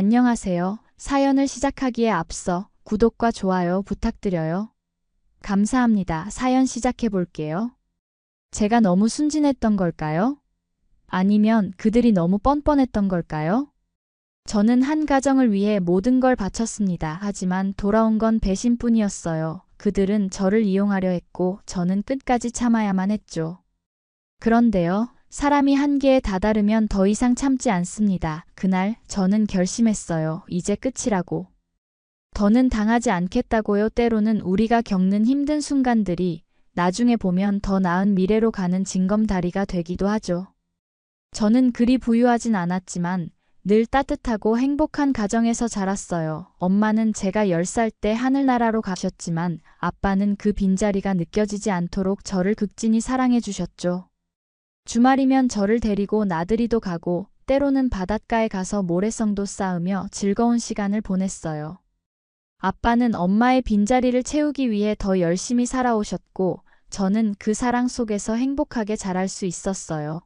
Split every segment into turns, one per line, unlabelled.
안녕하세요. 사연을 시작하기에 앞서 구독과 좋아요 부탁드려요. 감사합니다. 사연 시작해 볼게요. 제가 너무 순진했던 걸까요? 아니면 그들이 너무 뻔뻔했던 걸까요? 저는 한 가정을 위해 모든 걸 바쳤습니다. 하지만 돌아온 건 배신뿐이었어요. 그들은 저를 이용하려 했고 저는 끝까지 참아야만 했죠. 그런데요, 사람이 한계에 다다르면 더 이상 참지 않습니다. 그날 저는 결심했어요. 이제 끝이라고. 더는 당하지 않겠다고요. 때로는 우리가 겪는 힘든 순간들이 나중에 보면 더 나은 미래로 가는 징검다리가 되기도 하죠. 저는 그리 부유하진 않았지만 늘 따뜻하고 행복한 가정에서 자랐어요. 엄마는 제가 10살 때 하늘나라로 가셨지만 아빠는 그 빈자리가 느껴지지 않도록 저를 극진히 사랑해 주셨죠. 주말이면 저를 데리고 나들이도 가고 때로는 바닷가에 가서 모래성도 쌓으며 즐거운 시간을 보냈어요. 아빠는 엄마의 빈자리를 채우기 위해 더 열심히 살아오셨고 저는 그 사랑 속에서 행복하게 자랄 수 있었어요.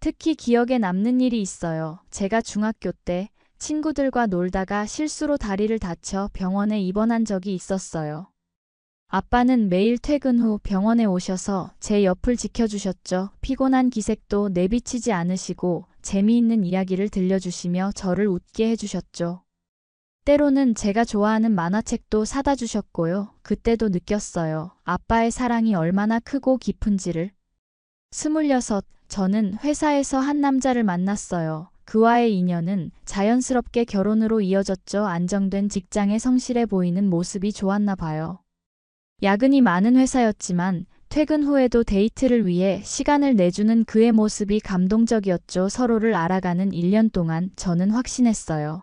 특히 기억에 남는 일이 있어요. 제가 중학교 때 친구들과 놀다가 실수로 다리를 다쳐 병원에 입원한 적이 있었어요. 아빠는 매일 퇴근 후 병원에 오셔서 제 옆을 지켜주셨죠. 피곤한 기색도 내비치지 않으시고 재미있는 이야기를 들려주시며 저를 웃게 해주셨죠. 때로는 제가 좋아하는 만화책도 사다 주셨고요. 그때도 느꼈어요. 아빠의 사랑이 얼마나 크고 깊은지를. 스물여섯, 저는 회사에서 한 남자를 만났어요. 그와의 인연은 자연스럽게 결혼으로 이어졌죠. 안정된 직장에 성실해 보이는 모습이 좋았나 봐요. 야근이 많은 회사였지만 퇴근 후에도 데이트를 위해 시간을 내주는 그의 모습이 감동적이었죠. 서로를 알아가는 1년 동안 저는 확신했어요.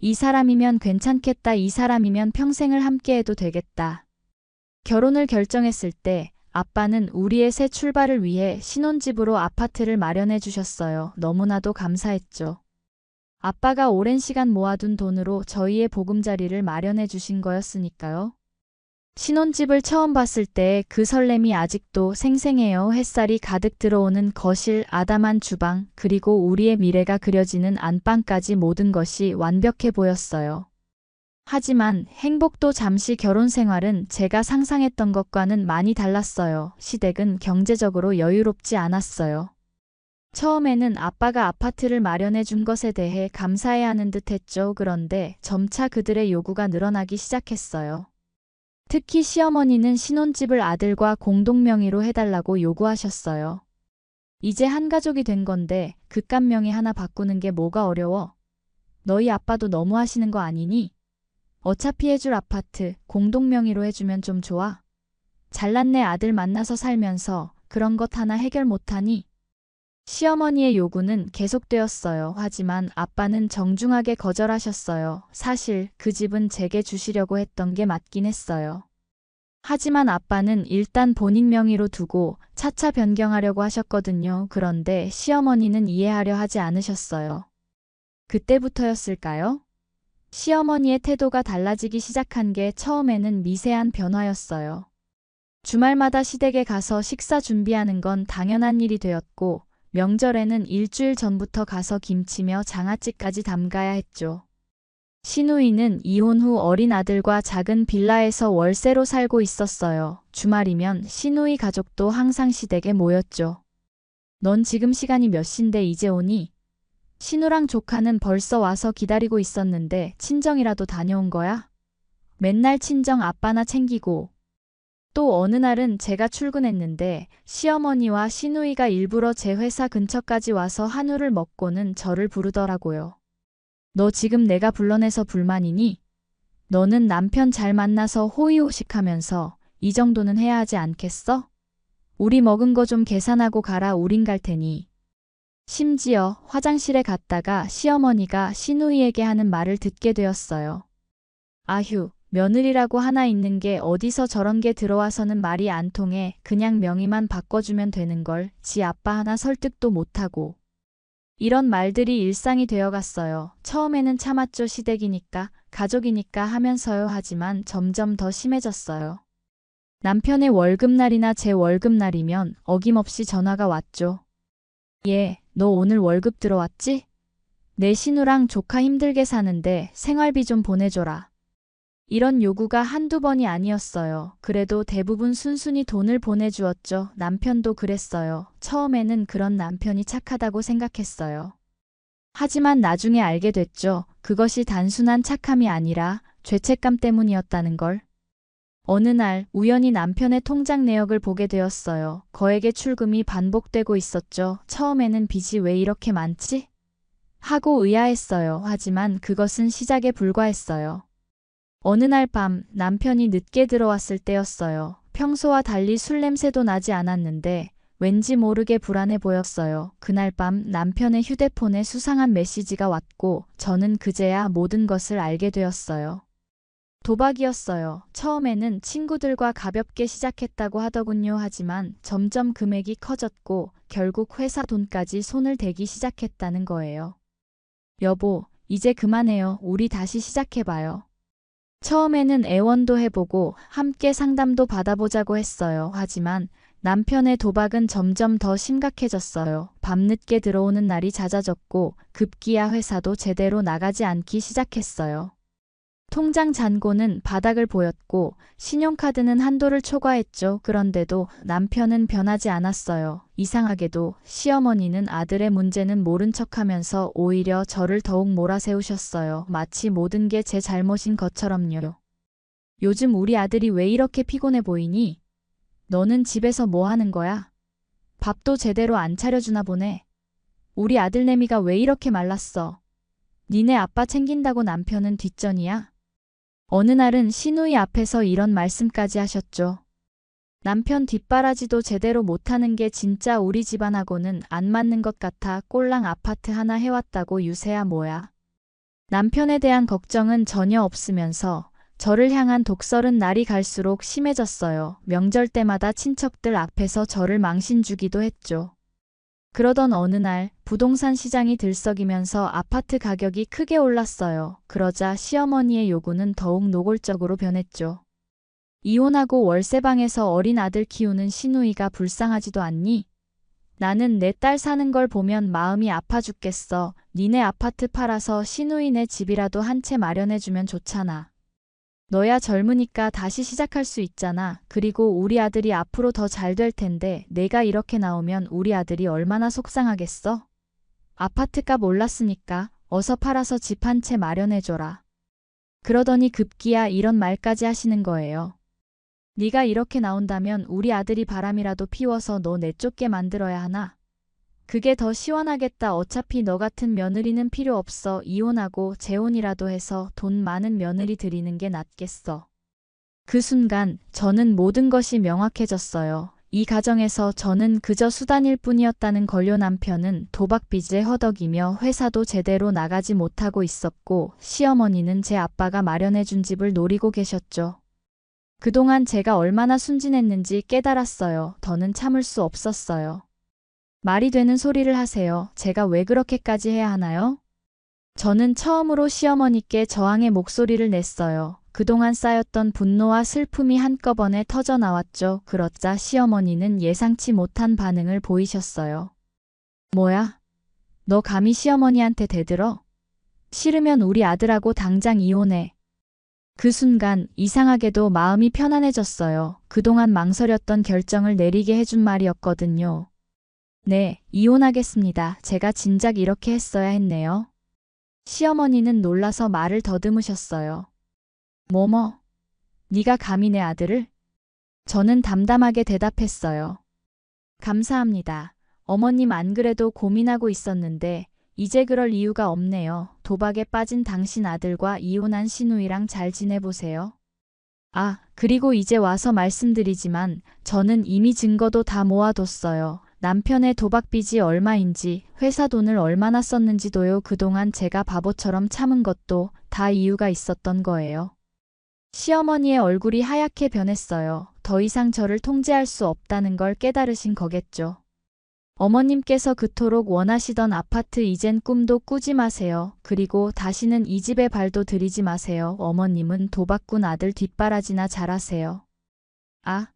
이 사람이면 괜찮겠다. 이 사람이면 평생을 함께해도 되겠다. 결혼을 결정했을 때 아빠는 우리의 새 출발을 위해 신혼집으로 아파트를 마련해 주셨어요. 너무나도 감사했죠. 아빠가 오랜 시간 모아둔 돈으로 저희의 보금자리를 마련해 주신 거였으니까요. 신혼집을 처음 봤을 때 그 설렘이 아직도 생생해요. 햇살이 가득 들어오는 거실, 아담한 주방, 그리고 우리의 미래가 그려지는 안방까지 모든 것이 완벽해 보였어요. 하지만 행복도 잠시 결혼 생활은 제가 상상했던 것과는 많이 달랐어요. 시댁은 경제적으로 여유롭지 않았어요. 처음에는 아빠가 아파트를 마련해 준 것에 대해 감사해야 하는 듯 했죠. 그런데 점차 그들의 요구가 늘어나기 시작했어요. 특히 시어머니는 신혼집을 아들과 공동명의로 해달라고 요구하셨어요. 이제 한 가족이 된 건데 그깟 명의 하나 바꾸는 게 뭐가 어려워? 너희 아빠도 너무 하시는 거 아니니? 어차피 해줄 아파트 공동명의로 해주면 좀 좋아. 잘났네 아들 만나서 살면서 그런 것 하나 해결 못하니? 시어머니의 요구는 계속되었어요. 하지만 아빠는 정중하게 거절하셨어요. 사실 그 집은 제게 주시려고 했던 게 맞긴 했어요. 하지만 아빠는 일단 본인 명의로 두고 차차 변경하려고 하셨거든요. 그런데 시어머니는 이해하려 하지 않으셨어요. 그때부터였을까요? 시어머니의 태도가 달라지기 시작한 게 처음에는 미세한 변화였어요. 주말마다 시댁에 가서 식사 준비하는 건 당연한 일이 되었고 명절에는 일주일 전부터 가서 김치며 장아찌까지 담가야 했죠. 신우이는 이혼 후 어린 아들과 작은 빌라에서 월세로 살고 있었어요. 주말이면 신우이 가족도 항상 시댁에 모였죠. 넌 지금 시간이 몇 시인데 이제 오니? 신우랑 조카는 벌써 와서 기다리고 있었는데 친정이라도 다녀온 거야? 맨날 친정 아빠나 챙기고 또 어느 날은 제가 출근했는데 시어머니와 신우이가 일부러 제 회사 근처까지 와서 한우를 먹고는 저를 부르더라고요. 너 지금 내가 불러내서 불만이니? 너는 남편 잘 만나서 호의호식하면서 이 정도는 해야 하지 않겠어? 우리 먹은 거 좀 계산하고 가라 우린 갈 테니. 심지어 화장실에 갔다가 시어머니가 신우이에게 하는 말을 듣게 되었어요. 아휴, 며느리라고 하나 있는 게 어디서 저런 게 들어와서는 말이 안 통해 그냥 명의만 바꿔주면 되는 걸 지 아빠 하나 설득도 못하고. 이런 말들이 일상이 되어갔어요. 처음에는 참았죠 시댁이니까 가족이니까 하면서요 하지만 점점 더 심해졌어요. 남편의 월급날이나 제 월급날이면 어김없이 전화가 왔죠. 예, 너 오늘 월급 들어왔지? 내 신우랑 조카 힘들게 사는데 생활비 좀 보내줘라. 이런 요구가 한두 번이 아니었어요. 그래도 대부분 순순히 돈을 보내주었죠. 남편도 그랬어요. 처음에는 그런 남편이 착하다고 생각했어요. 하지만 나중에 알게 됐죠. 그것이 단순한 착함이 아니라 죄책감 때문이었다는 걸. 어느 날 우연히 남편의 통장 내역을 보게 되었어요. 거액의 출금이 반복되고 있었죠. 처음에는 빚이 왜 이렇게 많지? 하고 의아했어요. 하지만 그것은 시작에 불과했어요. 어느 날 밤 남편이 늦게 들어왔을 때였어요. 평소와 달리 술 냄새도 나지 않았는데 왠지 모르게 불안해 보였어요. 그날 밤 남편의 휴대폰에 수상한 메시지가 왔고 저는 그제야 모든 것을 알게 되었어요. 도박이었어요. 처음에는 친구들과 가볍게 시작했다고 하더군요. 하지만 점점 금액이 커졌고 결국 회사 돈까지 손을 대기 시작했다는 거예요. 여보, 이제 그만해요. 우리 다시 시작해봐요. 처음에는 애원도 해보고 함께 상담도 받아보자고 했어요. 하지만 남편의 도박은 점점 더 심각해졌어요. 밤늦게 들어오는 날이 잦아졌고 급기야 회사도 제대로 나가지 않기 시작했어요. 통장 잔고는 바닥을 보였고 신용카드는 한도를 초과했죠. 그런데도 남편은 변하지 않았어요. 이상하게도 시어머니는 아들의 문제는 모른 척하면서 오히려 저를 더욱 몰아세우셨어요. 마치 모든 게 제 잘못인 것처럼요. 요즘 우리 아들이 왜 이렇게 피곤해 보이니? 너는 집에서 뭐 하는 거야? 밥도 제대로 안 차려주나 보네. 우리 아들내미가 왜 이렇게 말랐어? 니네 아빠 챙긴다고 남편은 뒷전이야? 어느 날은 시누이 앞에서 이런 말씀까지 하셨죠. 남편 뒷바라지도 제대로 못하는 게 진짜 우리 집안하고는 안 맞는 것 같아 꼴랑 아파트 하나 해왔다고 유세야 뭐야. 남편에 대한 걱정은 전혀 없으면서 저를 향한 독설은 날이 갈수록 심해졌어요. 명절 때마다 친척들 앞에서 저를 망신 주기도 했죠. 그러던 어느 날 부동산 시장이 들썩이면서 아파트 가격이 크게 올랐어요. 그러자 시어머니의 요구는 더욱 노골적으로 변했죠. 이혼하고 월세방에서 어린 아들 키우는 시누이가 불쌍하지도 않니? 나는 내 딸 사는 걸 보면 마음이 아파 죽겠어. 니네 아파트 팔아서 시누이네 집이라도 한 채 마련해주면 좋잖아. 너야 젊으니까 다시 시작할 수 있잖아. 그리고 우리 아들이 앞으로 더 잘 될 텐데 내가 이렇게 나오면 우리 아들이 얼마나 속상하겠어? 아파트값 올랐으니까 어서 팔아서 집 한 채 마련해줘라. 그러더니 급기야 이런 말까지 하시는 거예요. 네가 이렇게 나온다면 우리 아들이 바람이라도 피워서 너 내쫓게 만들어야 하나? 그게 더 시원하겠다. 어차피 너 같은 며느리는 필요 없어. 이혼하고 재혼이라도 해서 돈 많은 며느리 들이는 게 낫겠어. 그 순간 저는 모든 것이 명확해졌어요. 이 가정에서 저는 그저 수단일 뿐이었다는 걸요 남편은 도박빚에 허덕이며 회사도 제대로 나가지 못하고 있었고 시어머니는 제 아빠가 마련해준 집을 노리고 계셨죠. 그동안 제가 얼마나 순진했는지 깨달았어요. 더는 참을 수 없었어요. 말이 되는 소리를 하세요. 제가 왜 그렇게까지 해야 하나요? 저는 처음으로 시어머니께 저항의 목소리를 냈어요. 그동안 쌓였던 분노와 슬픔이 한꺼번에 터져 나왔죠. 그렇자 시어머니는 예상치 못한 반응을 보이셨어요. 뭐야? 너 감히 시어머니한테 대들어? 싫으면 우리 아들하고 당장 이혼해. 그 순간 이상하게도 마음이 편안해졌어요. 그동안 망설였던 결정을 내리게 해준 말이었거든요. 네, 이혼하겠습니다. 제가 진작 이렇게 했어야 했네요. 시어머니는 놀라서 말을 더듬으셨어요. 뭐뭐? 네가 감히 내 아들을? 저는 담담하게 대답했어요. 감사합니다. 어머님 안 그래도 고민하고 있었는데 이제 그럴 이유가 없네요. 도박에 빠진 당신 아들과 이혼한 시누이랑 잘 지내보세요. 아, 그리고 이제 와서 말씀드리지만 저는 이미 증거도 다 모아뒀어요. 남편의 도박빚이 얼마인지, 회사 돈을 얼마나 썼는지도요. 그동안 제가 바보처럼 참은 것도 다 이유가 있었던 거예요. 시어머니의 얼굴이 하얗게 변했어요. 더 이상 저를 통제할 수 없다는 걸 깨달으신 거겠죠. 어머님께서 그토록 원하시던 아파트 이젠 꿈도 꾸지 마세요. 그리고 다시는 이 집에 발도 들이지 마세요. 어머님은 도박꾼 아들 뒷바라지나 잘하세요. 아,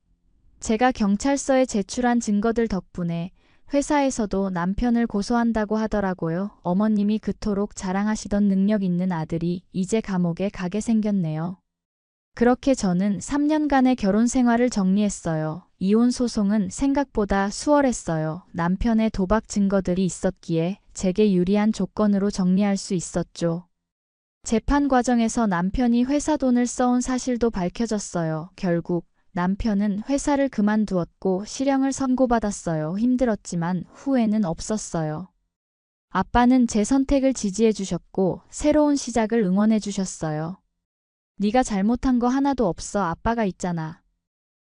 제가 경찰서에 제출한 증거들 덕분에 회사에서도 남편을 고소한다고 하더라고요. 어머님이 그토록 자랑하시던 능력 있는 아들이 이제 감옥에 가게 생겼네요. 그렇게 저는 3년간의 결혼 생활을 정리했어요. 이혼 소송은 생각보다 수월했어요. 남편의 도박 증거들이 있었기에 제게 유리한 조건으로 정리할 수 있었죠. 재판 과정에서 남편이 회사 돈을 써온 사실도 밝혀졌어요. 결국 남편은 회사를 그만두었고 실형을 선고받았어요. 힘들었지만 후회는 없었어요. 아빠는 제 선택을 지지해 주셨고 새로운 시작을 응원해 주셨어요. 네가 잘못한 거 하나도 없어 아빠가 있잖아.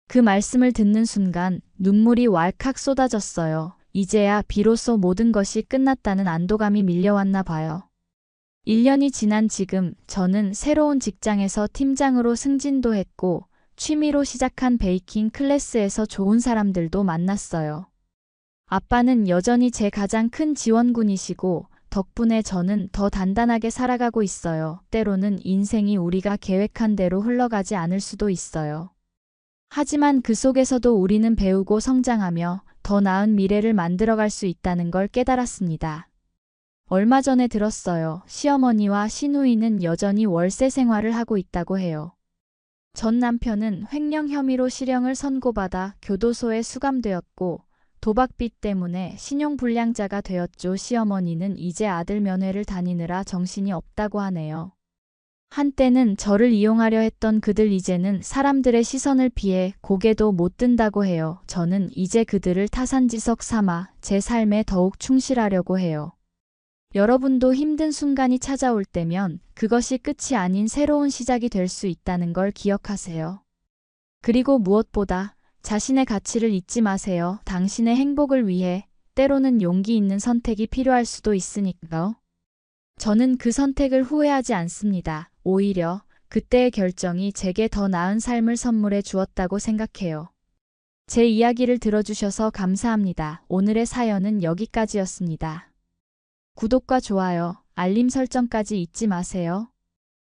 그 말씀을 듣는 순간 눈물이 왈칵 쏟아졌어요. 이제야 비로소 모든 것이 끝났다는 안도감이 밀려왔나 봐요. 1년이 지난 지금 저는 새로운 직장에서 팀장으로 승진도 했고 취미로 시작한 베이킹 클래스에서 좋은 사람들도 만났어요. 아빠는 여전히 제 가장 큰 지원군이시고 덕분에 저는 더 단단하게 살아가고 있어요. 때로는 인생이 우리가 계획한 대로 흘러가지 않을 수도 있어요. 하지만 그 속에서도 우리는 배우고 성장하며 더 나은 미래를 만들어갈 수 있다는 걸 깨달았습니다. 얼마 전에 들었어요. 시어머니와 시누이는 여전히 월세 생활을 하고 있다고 해요. 전 남편은 횡령 혐의로 실형을 선고받아 교도소에 수감되었고 도박빚 때문에 신용불량자가 되었죠. 시어머니는 이제 아들 면회를 다니느라 정신이 없다고 하네요. 한때는 저를 이용하려 했던 그들 이제는 사람들의 시선을 피해 고개도 못 든다고 해요. 저는 이제 그들을 타산지석 삼아 제 삶에 더욱 충실하려고 해요. 여러분도 힘든 순간이 찾아올 때면 그것이 끝이 아닌 새로운 시작이 될 수 있다는 걸 기억하세요. 그리고 무엇보다 자신의 가치를 잊지 마세요. 당신의 행복을 위해 때로는 용기 있는 선택이 필요할 수도 있으니까요. 저는 그 선택을 후회하지 않습니다. 오히려 그때의 결정이 제게 더 나은 삶을 선물해 주었다고 생각해요. 제 이야기를 들어주셔서 감사합니다. 오늘의 사연은 여기까지였습니다. 구독과 좋아요, 알림 설정까지 잊지 마세요.